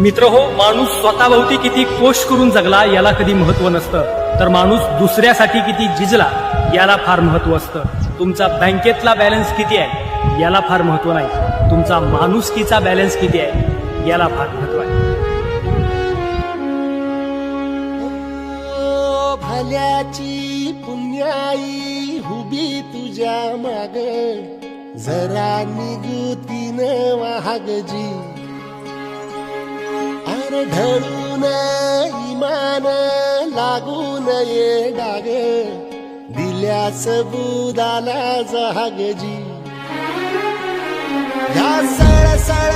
मित्र हो माणूस स्वतःभोवती किती कोश करून जगला याला कधी महत्त्व नसतं. तर माणूस दुसऱ्यासाठी किती जिजला याला फार महत्त्व असतं. तुमचा बँकेतला बॅलन्स किती आहे याला फार महत्त्व नाही. तुमचा माणुसकीचा बॅलन्स किती आहे याला फार महत्त्व आहे. भल्याची पुण्याई हुबी तुझ्या माग जरा निगुतीन वाहगजी. अरे ढळून इमान लागून ये डाग. दिल्यास बुदाला जहागजी. या सळसळ